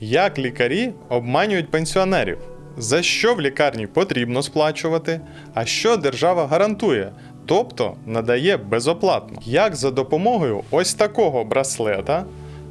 Як лікарі обманюють пенсіонерів? За що в лікарні потрібно сплачувати, а що держава гарантує, тобто надає безоплатно? Як за допомогою ось такого браслета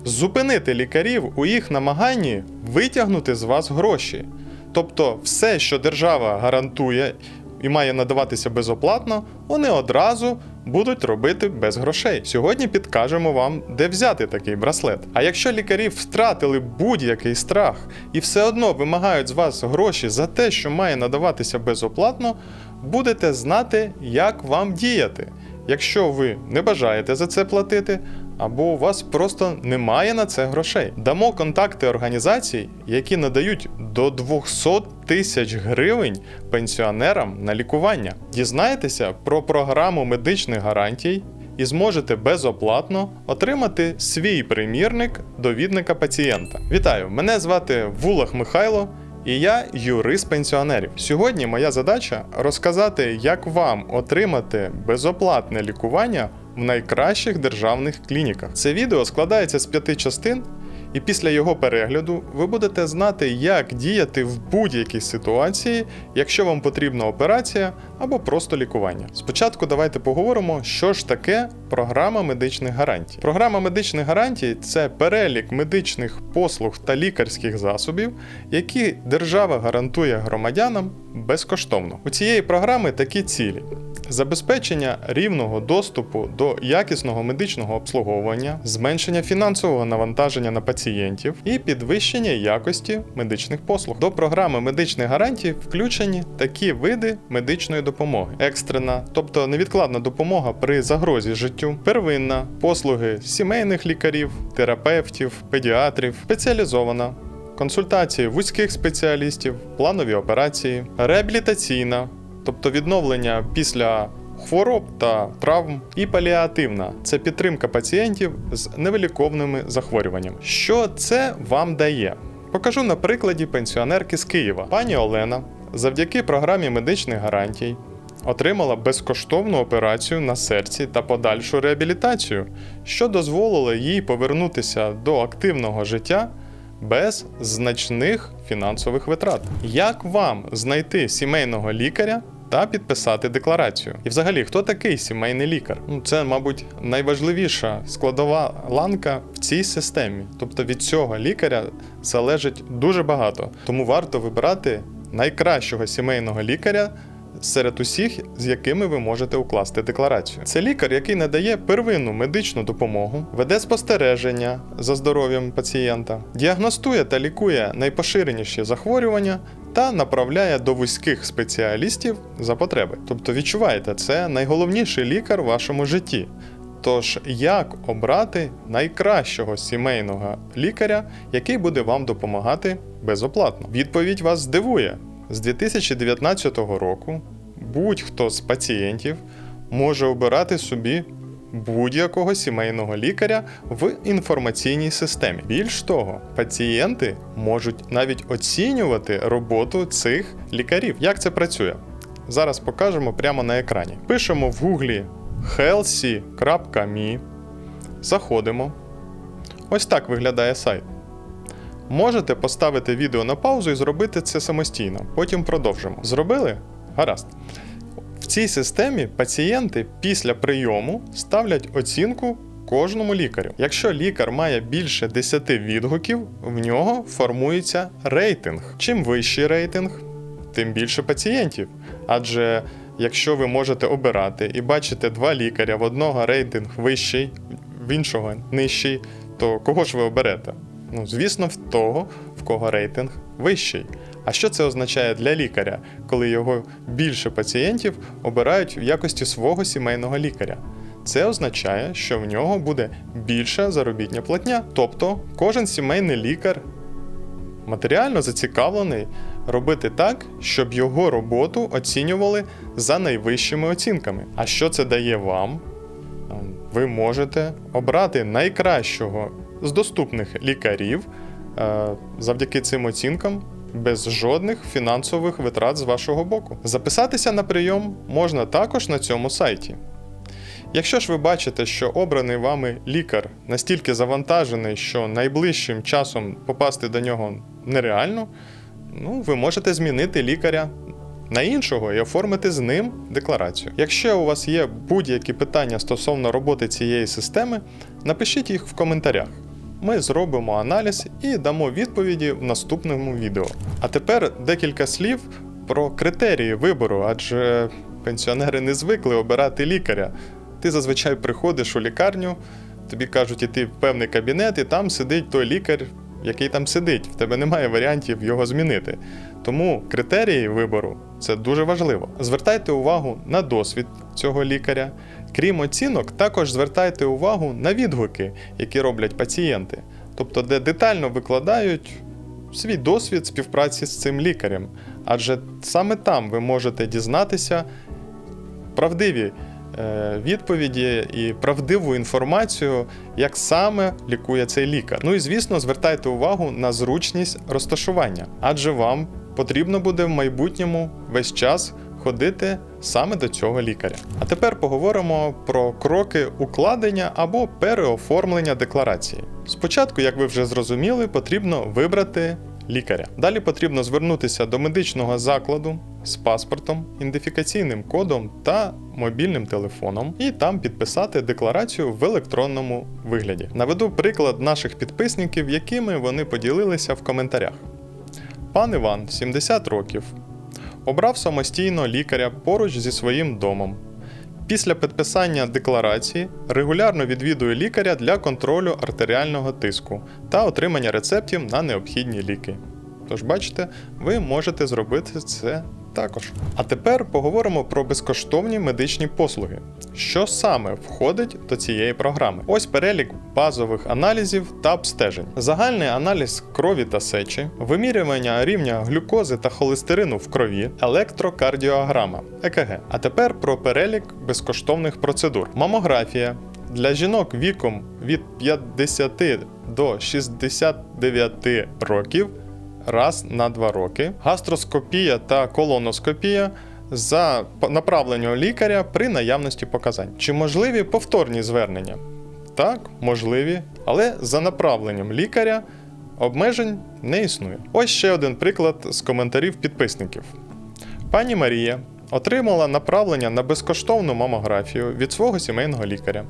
зупинити лікарів у їх намаганні витягнути з вас гроші? Тобто, все, що держава гарантує і має надаватися безоплатно, вони одразу будуть робити без грошей. Сьогодні підкажемо вам, де взяти такий браслет. А якщо лікарі втратили будь-який страх і все одно вимагають з вас гроші за те, що має надаватися безоплатно, будете знати, як вам діяти. Якщо ви не бажаєте за це платити, або у вас просто немає на це грошей. Дамо контакти організацій, які надають до 200 тисяч гривень пенсіонерам на лікування. Дізнаєтеся про програму медичних гарантій і зможете безоплатно отримати свій примірник довідника пацієнта. Вітаю! Мене звати Вулах Михайло. І я юрист пенсіонерів. Сьогодні моя задача розказати, як вам отримати безоплатне лікування в найкращих державних клініках. Це відео складається з п'яти частин, і після його перегляду ви будете знати, як діяти в будь-якій ситуації, якщо вам потрібна операція або просто лікування. Спочатку давайте поговоримо, що ж таке програма медичних гарантій. Програма медичних гарантій це перелік медичних послуг та лікарських засобів, які держава гарантує громадянам безкоштовно. У цієї програми такі цілі. Забезпечення рівного доступу до якісного медичного обслуговування, зменшення фінансового навантаження на пацієнтів і підвищення якості медичних послуг. До програми медичних гарантій включені такі види медичної допомоги: екстрена, тобто невідкладна допомога при загрозі життю, первинна, послуги сімейних лікарів, терапевтів, педіатрів, спеціалізована. Консультації вузьких спеціалістів, планові операції, реабілітаційна, тобто відновлення після хвороб та травм, і паліативна це підтримка пацієнтів з невиліковними захворюваннями. Що це вам дає? Покажу на прикладі пенсіонерки з Києва. Пані Олена завдяки програмі медичних гарантій отримала безкоштовну операцію на серці та подальшу реабілітацію, що дозволило їй повернутися до активного життя без значних фінансових витрат. Як вам знайти сімейного лікаря? Та підписати декларацію. І взагалі, хто такий сімейний лікар? Ну, це, мабуть, найважливіша складова ланка в цій системі. Тобто від цього лікаря залежить дуже багато. Тому варто вибирати найкращого сімейного лікаря серед усіх, з якими ви можете укласти декларацію. Це лікар, який надає первинну медичну допомогу, веде спостереження за здоров'ям пацієнта, діагностує та лікує найпоширеніші захворювання та направляє до вузьких спеціалістів за потреби. Тобто, відчуваєте, це найголовніший лікар в вашому житті. Тож, як обрати найкращого сімейного лікаря, який буде вам допомагати безоплатно? Відповідь вас здивує. З 2019 року будь-хто з пацієнтів може обирати собі будь-якого сімейного лікаря в інформаційній системі. Більш того, пацієнти можуть навіть оцінювати роботу цих лікарів. Як це працює? Зараз покажемо прямо на екрані. Пишемо в гуглі healthy.me, заходимо. Ось так виглядає сайт. Можете поставити відео на паузу і зробити це самостійно. Потім продовжимо. Зробили? Гаразд. В цій системі пацієнти після прийому ставлять оцінку кожному лікарю. Якщо лікар має більше 10 відгуків, в нього формується рейтинг. Чим вищий рейтинг, тим більше пацієнтів. Адже якщо ви можете обирати і бачите два лікаря, в одного рейтинг вищий, в іншого нижчий, то кого ж ви оберете? Ну, звісно, в того, в кого рейтинг вищий. А що це означає для лікаря, коли його більше пацієнтів обирають в якості свого сімейного лікаря? Це означає, що в нього буде більша заробітня платня. Тобто кожен сімейний лікар матеріально зацікавлений робити так, щоб його роботу оцінювали за найвищими оцінками. А що це дає вам? Ви можете обрати найкращого з доступних лікарів е, завдяки цим оцінкам без жодних фінансових витрат з вашого боку. Записатися на прийом можна також на цьому сайті. Якщо ж ви бачите, що обраний вами лікар настільки завантажений, що найближчим часом попасти до нього нереально, ну, ви можете змінити лікаря на іншого і оформити з ним декларацію. Якщо у вас є будь-які питання стосовно роботи цієї системи, напишіть їх в коментарях. Ми зробимо аналіз і дамо відповіді в наступному відео. А тепер декілька слів про критерії вибору, адже пенсіонери не звикли обирати лікаря. Ти зазвичай приходиш у лікарню, тобі кажуть іти в певний кабінет, і там сидить той лікар, який там сидить. В тебе немає варіантів його змінити. Тому критерії вибору це дуже важливо. Звертайте увагу на досвід цього лікаря. Крім оцінок, також звертайте увагу на відгуки, які роблять пацієнти, тобто де детально викладають свій досвід співпраці з цим лікарем. Адже саме там ви можете дізнатися правдиві відповіді і правдиву інформацію, як саме лікує цей лікар. Ну і звісно, звертайте увагу на зручність розташування, адже вам потрібно буде в майбутньому весь час ходити саме до цього лікаря. А тепер поговоримо про кроки укладення або переоформлення декларації. Спочатку, як ви вже зрозуміли, потрібно вибрати лікаря. Далі потрібно звернутися до медичного закладу з паспортом, ідентифікаційним кодом та мобільним телефоном, і там підписати декларацію в електронному вигляді. Наведу приклад наших підписників, якими вони поділилися в коментарях. Пан Іван, 70 років, обрав самостійно лікаря поруч зі своїм домом. Після підписання декларації регулярно відвідує лікаря для контролю артеріального тиску та отримання рецептів на необхідні ліки. Тож, бачите, ви можете зробити це також. А тепер поговоримо про безкоштовні медичні послуги. Що саме входить до цієї програми? Ось перелік базових аналізів та обстежень: загальний аналіз крові та сечі, вимірювання рівня глюкози та холестерину в крові, електрокардіограма, ЕКГ. А тепер про перелік безкоштовних процедур: мамографія для жінок віком від 50 до 69 років раз на 2 роки, гастроскопія та колоноскопія за направленням лікаря при наявності показань. Чи можливі повторні звернення? Так, можливі, але за направленням лікаря обмежень не існує. Ось ще один приклад з коментарів підписників. Пані Марія отримала направлення на безкоштовну мамографію від свого сімейного лікаря.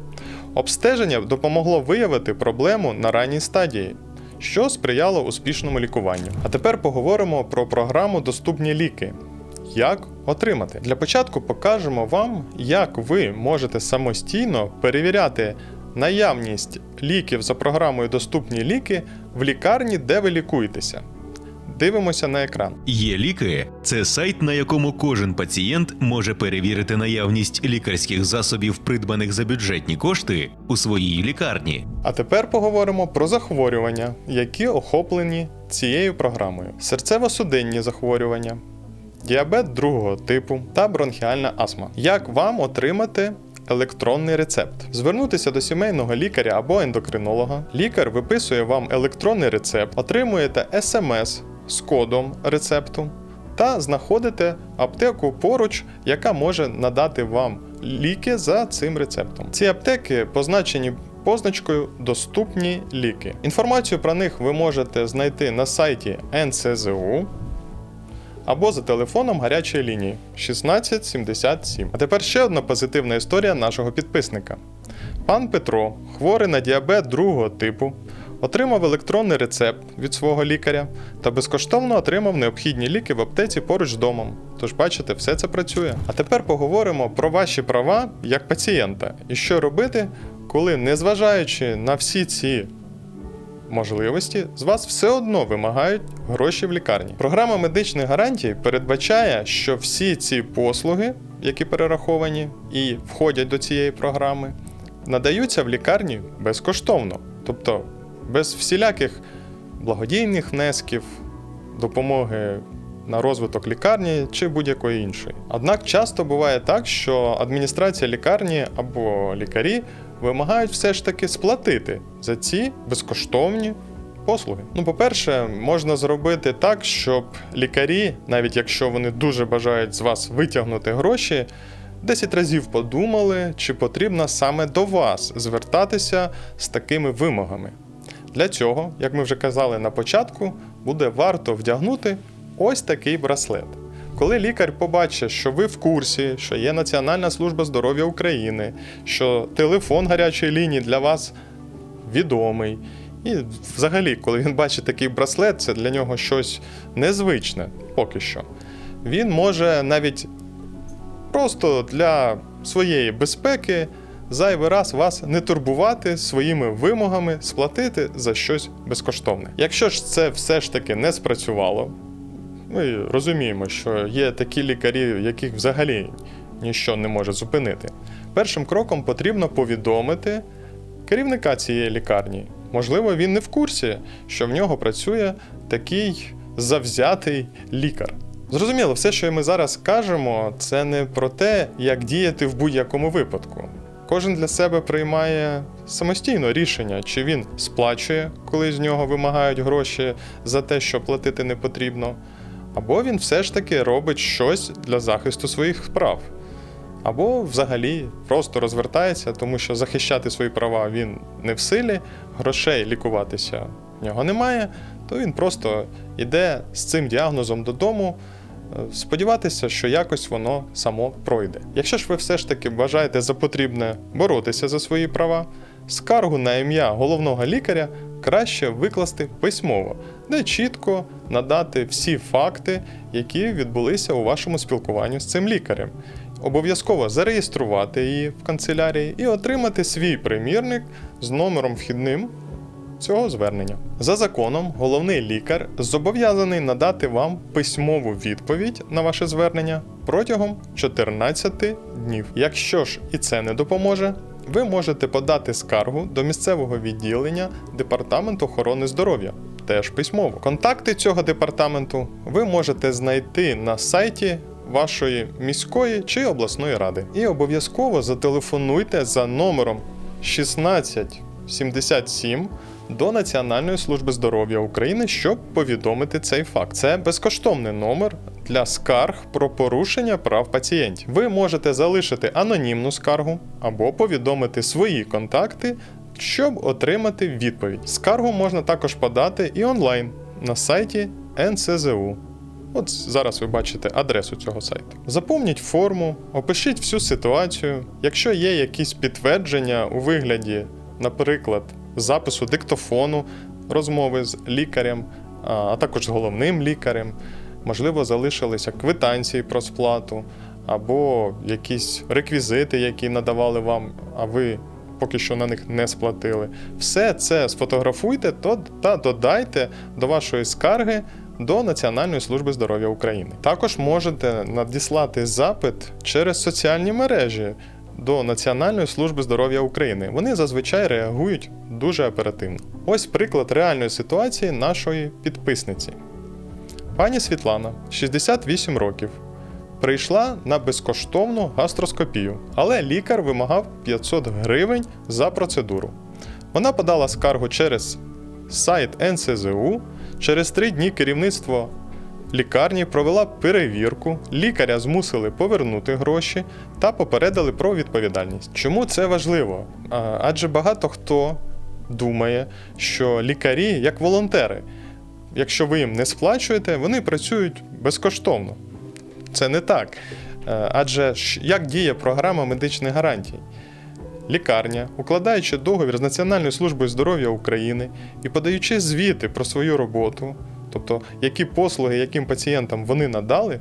Обстеження допомогло виявити проблему на ранній стадії, що сприяло успішному лікуванню. А тепер поговоримо про програму Доступні ліки. Як отримати? Для початку покажемо вам, як ви можете самостійно перевіряти наявність ліків за програмою Доступні ліки в лікарні, де ви лікуєтеся. Дивимося на екран. Є ліки це сайт, на якому кожен пацієнт може перевірити наявність лікарських засобів, придбаних за бюджетні кошти у своїй лікарні. А тепер поговоримо про захворювання, які охоплені цією програмою: серцево-судинні захворювання, діабет другого типу та бронхіальна астма. Як вам отримати електронний рецепт? Звернутися до сімейного лікаря або ендокринолога. Лікар виписує вам електронний рецепт, отримуєте смс з кодом рецепту та знаходите аптеку поруч, яка може надати вам ліки за цим рецептом. Ці аптеки позначені позначкою Доступні ліки. Інформацію про них ви можете знайти на сайті НСЗУ або за телефоном гарячої лінії 1677. А тепер ще одна позитивна історія нашого підписника. Пан Петро, хворий на діабет другого типу, отримав електронний рецепт від свого лікаря та безкоштовно отримав необхідні ліки в аптеці поруч з домом. Тож, бачите, все це працює. А тепер поговоримо про ваші права як пацієнта і що робити, коли, незважаючи на всі ці можливості, з вас все одно вимагають гроші в лікарні. Програма медичних гарантій передбачає, що всі ці послуги, які перераховані і входять до цієї програми, надаються в лікарні безкоштовно, тобто без всіляких благодійних внесків, допомоги на розвиток лікарні чи будь-якої іншої. Однак часто буває так, що адміністрація лікарні або лікарі вимагають все ж таки сплатити за ці безкоштовні послуги. Ну, по-перше, можна зробити так, щоб лікарі, навіть якщо вони дуже бажають з вас витягнути гроші, 10 разів подумали, чи потрібно саме до вас звертатися з такими вимогами. Для цього, як ми вже казали на початку, буде варто вдягнути ось такий браслет. Коли лікар побачить, що ви в курсі, що є Національна служба здоров'я України, що телефон гарячої лінії для вас відомий. І взагалі, коли він бачить такий браслет, це для нього щось незвичне поки що. Він може навіть просто для своєї безпеки зайвий раз вас не турбувати своїми вимогами сплатити за щось безкоштовне. Якщо ж це все ж таки не спрацювало, ми розуміємо, що є такі лікарі, яких взагалі ніщо не може зупинити. Першим кроком потрібно повідомити керівника цієї лікарні. Можливо, він не в курсі, що в нього працює такий завзятий лікар. Зрозуміло, все, що ми зараз кажемо, це не про те, як діяти в будь-якому випадку. Кожен для себе приймає самостійно рішення, чи він сплачує, коли з нього вимагають гроші за те, що платити не потрібно, або він все ж таки робить щось для захисту своїх прав. Або взагалі просто розвертається, тому що захищати свої права він не в силі, грошей лікуватися в нього немає, то він просто йде з цим діагнозом додому, сподіватися, що якось воно само пройде. Якщо ж ви все ж таки вважаєте за потрібне боротися за свої права, скаргу на ім'я головного лікаря краще викласти письмово, де чітко надати всі факти, які відбулися у вашому спілкуванні з цим лікарем. Обов'язково зареєструвати її в канцелярії і отримати свій примірник з номером вхідним цього звернення. За законом, головний лікар зобов'язаний надати вам письмову відповідь на ваше звернення протягом 14 днів. Якщо ж і це не допоможе, ви можете подати скаргу до місцевого відділення Департаменту охорони здоров'я. Теж письмово. Контакти цього департаменту ви можете знайти на сайті вашої міської чи обласної ради. І обов'язково зателефонуйте за номером 1677 до Національної служби здоров'я України, щоб повідомити цей факт. Це безкоштовний номер для скарг про порушення прав пацієнтів. Ви можете залишити анонімну скаргу або повідомити свої контакти, щоб отримати відповідь. Скаргу можна також подати і онлайн на сайті НСЗУ. От зараз ви бачите адресу цього сайту. Заповніть форму, опишіть всю ситуацію. Якщо є якісь підтвердження у вигляді, наприклад, запису диктофону, розмови з лікарем, а також з головним лікарем, можливо, залишилися квитанції про сплату, або якісь реквізити, які надавали вам, а ви поки що на них не сплатили. Все це сфотографуйте та додайте до вашої скарги до Національної служби здоров'я України. Також можете надіслати запит через соціальні мережі до Національної служби здоров'я України. Вони зазвичай реагують дуже оперативно. Ось приклад реальної ситуації нашої підписниці. Пані Світлана, 68 років, прийшла на безкоштовну гастроскопію, але лікар вимагав 500 гривень за процедуру. Вона подала скаргу через сайт НСЗУ. Через три дні керівництво лікарні провела перевірку, лікаря змусили повернути гроші та попередили про відповідальність. Чому це важливо? Адже багато хто думає, що лікарі як волонтери. Якщо ви їм не сплачуєте, вони працюють безкоштовно. Це не так. Е, Адже як діє програма медичних гарантій? Лікарня, укладаючи договір з Національною службою здоров'я України і подаючи звіти про свою роботу, тобто які послуги яким пацієнтам вони надали,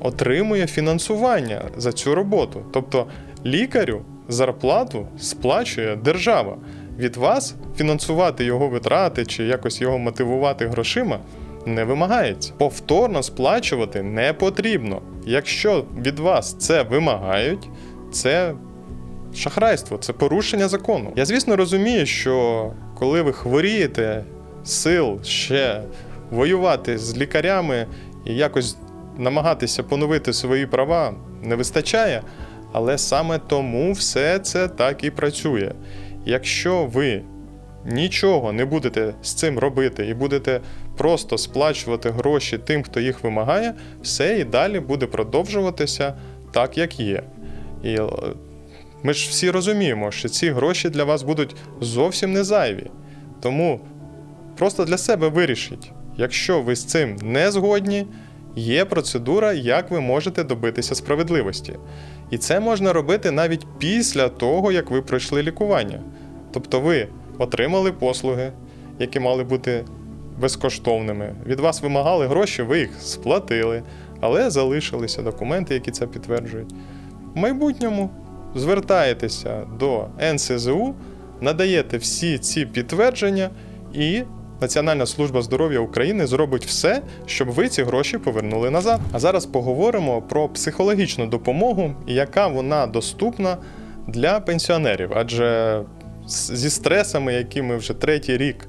отримує фінансування за цю роботу. Тобто лікарю зарплату сплачує держава. Від вас фінансувати його витрати чи якось його мотивувати грошима не вимагається. Повторно сплачувати не потрібно. Якщо від вас це вимагають, це шахрайство, це порушення закону. Я, звісно, розумію, що коли ви хворієте, сил ще воювати з лікарями і якось намагатися поновити свої права не вистачає, але саме тому все це так і працює. Якщо ви нічого не будете з цим робити і будете просто сплачувати гроші тим, хто їх вимагає, все і далі буде продовжуватися так, як є. І е, ми ж всі розуміємо, що ці гроші для вас будуть зовсім не зайві. Тому просто для себе вирішіть, якщо ви з цим не згодні, є процедура, як ви можете добитися справедливості. І це можна робити навіть після того, як ви пройшли лікування. Тобто ви отримали послуги, які мали бути безкоштовними. Від вас вимагали гроші, ви їх сплатили, але залишилися документи, які це підтверджують. В майбутньому звертаєтеся до НСЗУ, надаєте всі ці підтвердження, і Національна служба здоров'я України зробить все, щоб ви ці гроші повернули назад. А зараз поговоримо про психологічну допомогу яка вона доступна для пенсіонерів. Адже зі стресами, які ми вже третій рік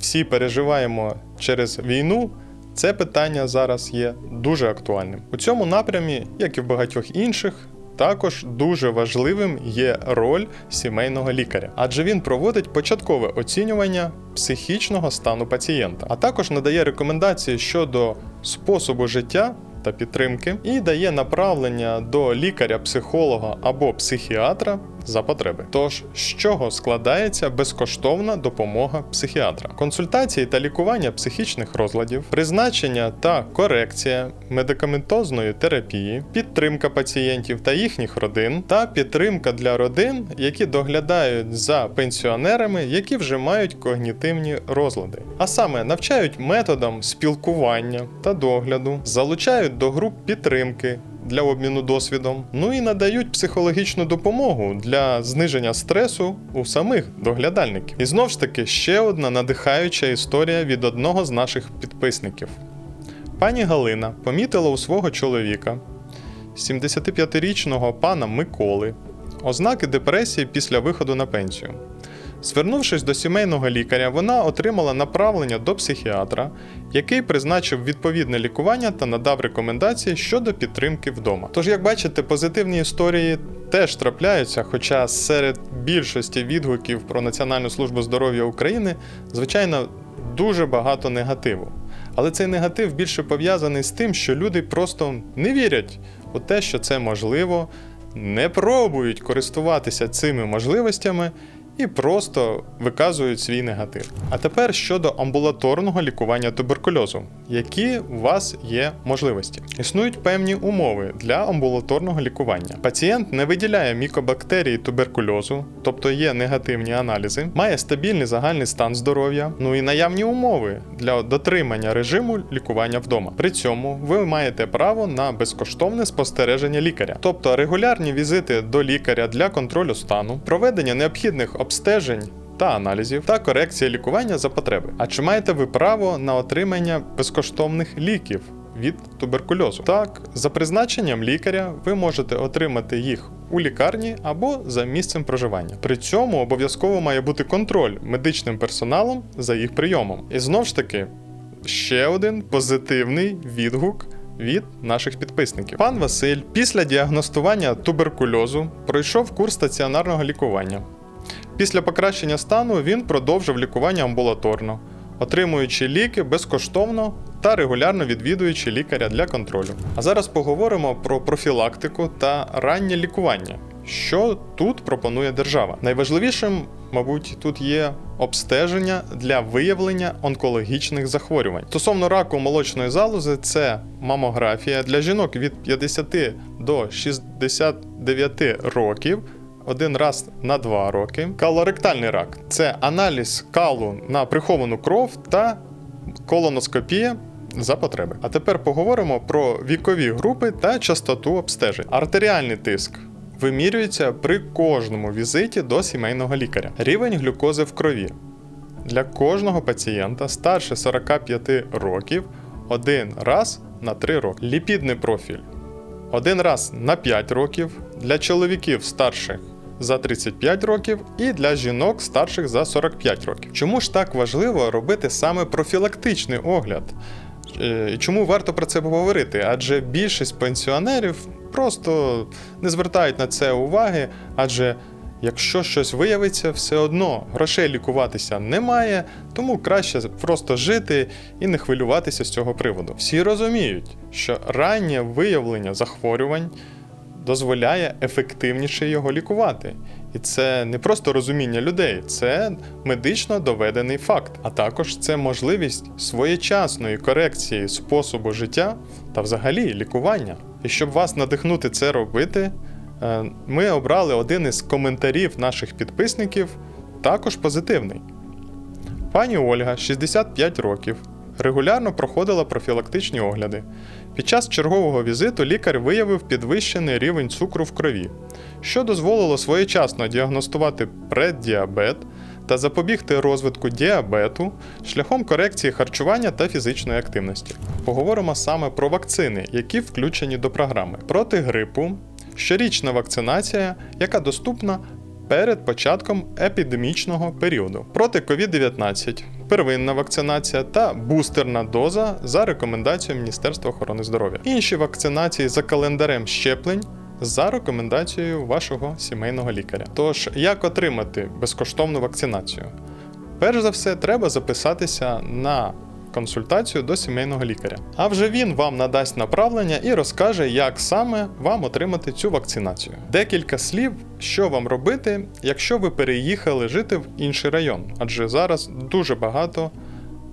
всі переживаємо через війну, це питання зараз є дуже актуальним. У цьому напрямі, як і в багатьох інших, також дуже важливим є роль сімейного лікаря, адже він проводить початкове оцінювання психічного стану пацієнта, а також надає рекомендації щодо способу життя та підтримки і дає направлення до лікаря-психолога або психіатра за потреби. Тож, з чого складається безкоштовна допомога психіатра? Консультації та лікування психічних розладів, призначення та корекція медикаментозної терапії, підтримка пацієнтів та їхніх родин, та підтримка для родин, які доглядають за пенсіонерами, які вже мають когнітивні розлади. А саме навчають методам спілкування та догляду, залучають до груп підтримки для обміну досвідом, ну і надають психологічну допомогу для зниження стресу у самих доглядальників. І знов ж таки ще одна надихаюча історія від одного з наших підписників. Пані Галина помітила у свого чоловіка, 75-річного пана Миколи, ознаки депресії після виходу на пенсію. Звернувшись до сімейного лікаря, вона отримала направлення до психіатра, який призначив відповідне лікування та надав рекомендації щодо підтримки вдома. Тож, як бачите, позитивні історії теж трапляються, хоча серед більшості відгуків про Національну службу здоров'я України, звичайно, дуже багато негативу. Але цей негатив більше пов'язаний з тим, що люди просто не вірять у те, що це можливо, не пробують користуватися цими можливостями і просто виказують свій негатив. А тепер щодо амбулаторного лікування туберкульозу, які у вас є можливості. Існують певні умови для амбулаторного лікування. Пацієнт не виділяє мікобактерії туберкульозу, тобто є негативні аналізи, має стабільний загальний стан здоров'я, ну і наявні умови для дотримання режиму лікування вдома. При цьому ви маєте право на безкоштовне спостереження лікаря, тобто регулярні візити до лікаря для контролю стану, проведення необхідних обстежень. Та аналізів та корекція лікування за потреби. А чи маєте ви право на отримання безкоштовних ліків від туберкульозу? Так, за призначенням лікаря ви можете отримати їх у лікарні або за місцем проживання. При цьому обов'язково має бути контроль медичним персоналом за їх прийомом. І знов ж таки, ще один позитивний відгук. Від наших підписників. Пан Василь після діагностування туберкульозу пройшов курс стаціонарного лікування. Після покращення стану він продовжив лікування амбулаторно, отримуючи ліки безкоштовно та регулярно відвідуючи лікаря для контролю. А зараз поговоримо про профілактику та раннє лікування. Що тут пропонує держава? Найважливішим, мабуть, тут є обстеження для виявлення онкологічних захворювань. Стосовно раку молочної залози, це мамографія для жінок від 50 до 69 років один раз на два роки. Калоректальний рак це аналіз калу на приховану кров та колоноскопія. За потреби. А тепер поговоримо про вікові групи та частоту обстежень. Артеріальний тиск вимірюється при кожному візиті до сімейного лікаря. Рівень глюкози в крові для кожного пацієнта старше 45 років один раз на 3 роки. Ліпідний профіль один раз на 5 років для чоловіків старших за 35 років і для жінок старших за 45 років. Чому ж так важливо робити саме профілактичний огляд? Е, І чому варто про це поговорити? Адже більшість пенсіонерів просто не звертають на це уваги, адже якщо щось виявиться, все одно грошей лікуватися немає, тому краще просто жити і не хвилюватися з цього приводу. Всі розуміють, що раннє виявлення захворювань дозволяє ефективніше його лікувати. І це не просто розуміння людей, це медично доведений факт, а також це можливість своєчасної корекції способу життя та взагалі лікування. І щоб вас надихнути це робити, е, ми обрали один із коментарів наших підписників, також позитивний. Пані Ольга, 65 років, регулярно проходила профілактичні огляди. Під час чергового візиту лікар виявив підвищений рівень цукру в крові, що дозволило своєчасно діагностувати преддіабет та запобігти розвитку діабету шляхом корекції харчування та фізичної активності. Поговоримо саме про вакцини, які включені до програми. Проти грипу, щорічна вакцинація, яка доступна перед початком епідемічного періоду проти COVID-19, первинна вакцинація та бустерна доза за рекомендацією Міністерства охорони здоров'я. Інші вакцинації за календарем щеплень. За рекомендацією вашого сімейного лікаря. Тож, як отримати безкоштовну вакцинацію? Перш за все, треба записатися на консультацію до сімейного лікаря. А вже він вам надасть направлення і розкаже, як саме вам отримати цю вакцинацію. Декілька слів, що вам робити, якщо ви переїхали жити в інший район, адже зараз дуже багато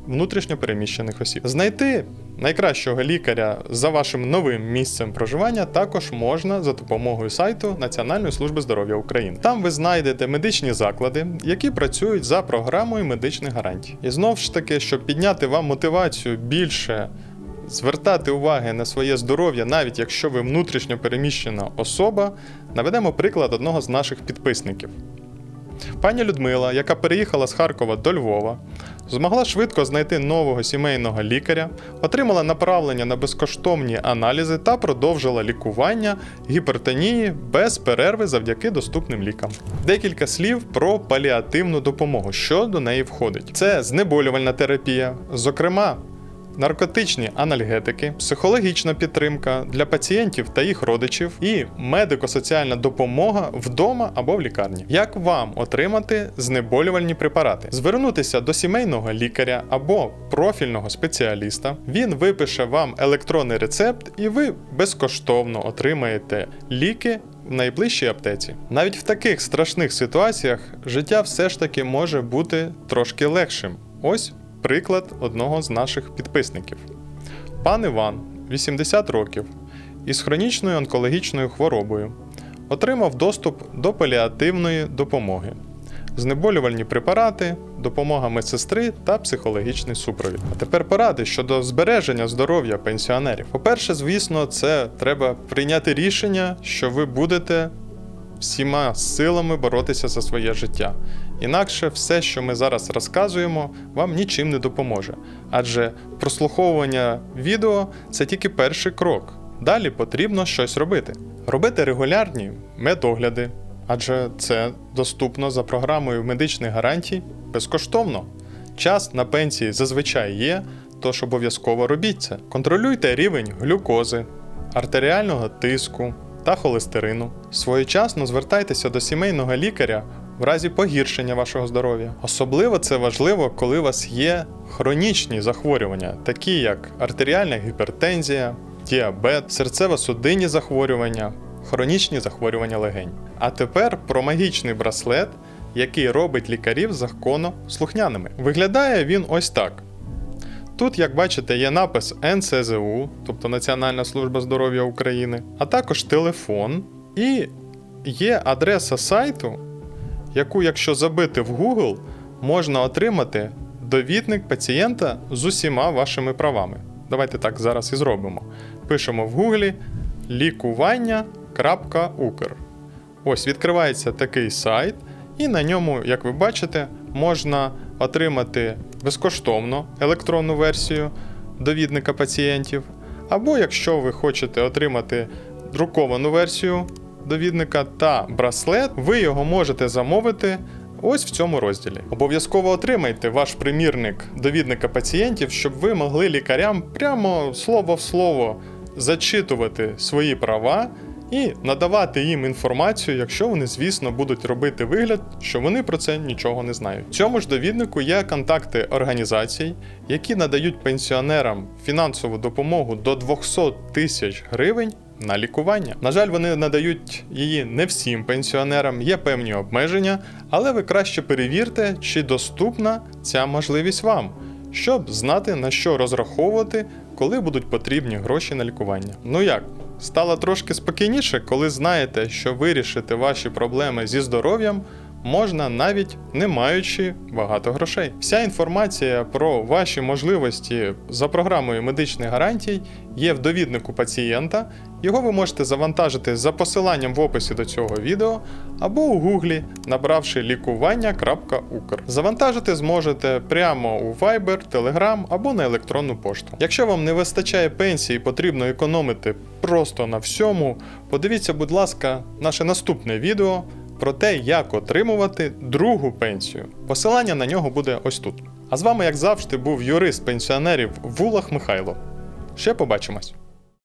внутрішньо переміщених осіб. Знайти найкращого лікаря за вашим новим місцем проживання також можна за допомогою сайту Національної служби здоров'я України. Там ви знайдете медичні заклади, які працюють за програмою медичних гарантій. І знову ж таки, щоб підняти вам мотивацію більше. Звертати уваги на своє здоров'я, навіть якщо ви внутрішньо переміщена особа, наведемо приклад одного з наших підписників. Пані Людмила, яка переїхала з Харкова до Львова, змогла швидко знайти нового сімейного лікаря, отримала направлення на безкоштовні аналізи та продовжила лікування гіпертонії без перерви завдяки доступним лікам. Декілька слів про паліативну допомогу, що до неї входить. Це знеболювальна терапія, зокрема. Наркотичні анальгетики, психологічна підтримка для пацієнтів та їх родичів і медико-соціальна допомога вдома або в лікарні. Як вам отримати знеболювальні препарати? Звернутися до сімейного лікаря або профільного спеціаліста. Він випише вам електронний рецепт, і ви безкоштовно отримаєте ліки. В найближчій аптеці. Навіть в таких страшних ситуаціях життя все ж таки може бути трошки легшим. Ось приклад одного з наших підписників. Пан Іван, 80 років, із хронічною онкологічною хворобою, отримав доступ до паліативної допомоги, знеболювальні препарати, допомога медсестри та психологічний супровід. А тепер поради щодо збереження здоров'я пенсіонерів. По-перше, звісно, це треба прийняти рішення, що ви будете всіма силами боротися за своє життя. Інакше все, що ми зараз розказуємо, вам нічим не допоможе. Адже прослуховування відео це тільки перший крок. Далі потрібно щось робити. Робити регулярні медогляди, адже це доступно за програмою медичних гарантій безкоштовно. Час на пенсії зазвичай є, тож обов'язково робіть це. Контролюйте рівень глюкози, артеріального тиску та холестерину. Своєчасно звертайтеся до сімейного лікаря в разі погіршення вашого здоров'я. Особливо це важливо, коли у вас є хронічні захворювання, такі як артеріальна гіпертензія, діабет, серцево-судинні захворювання, хронічні захворювання легень. А тепер про магічний браслет, який робить лікарів законослухняними. Виглядає він ось так. Тут, як бачите, є напис НСЗУ, тобто Національна служба здоров'я України, а також телефон, і є адреса сайту, яку, якщо забити в Google, можна отримати довідник пацієнта з усіма вашими правами. Давайте так зараз і зробимо. Пишемо в Гуглі лікування.укр. Ось відкривається такий сайт, і на ньому, як ви бачите, можна отримати безкоштовно електронну версію довідника пацієнтів. Або якщо ви хочете отримати друковану версію довідника та браслет, ви його можете замовити ось в цьому розділі. Обов'язково отримайте ваш примірник довідника пацієнтів, щоб ви могли лікарям прямо слово в слово зачитувати свої права і надавати їм інформацію, якщо вони, звісно, будуть робити вигляд, що вони про це нічого не знають. В цьому ж довіднику є контакти організацій, які надають пенсіонерам фінансову допомогу до 200 тисяч гривень на лікування. На жаль, вони надають її не всім пенсіонерам, є певні обмеження, але ви краще перевірте, чи доступна ця можливість вам, щоб знати на що розраховувати, коли будуть потрібні гроші на лікування. Ну як? Стало трошки спокійніше, коли знаєте, що вирішити ваші проблеми зі здоров'ям можна навіть не маючи багато грошей. Вся інформація про ваші можливості за програмою медичних гарантій є в довіднику пацієнта. Його ви можете завантажити за посиланням в описі до цього відео або у гуглі, набравши лікування.укр. Завантажити зможете прямо у Viber, Telegram або на електронну пошту. Якщо вам не вистачає пенсії, потрібно економити просто на всьому, подивіться, будь ласка, наше наступне відео про те, як отримувати другу пенсію. Посилання на нього буде ось тут. А з вами, як завжди, був юрист пенсіонерів Вулах Михайло. Ще побачимось!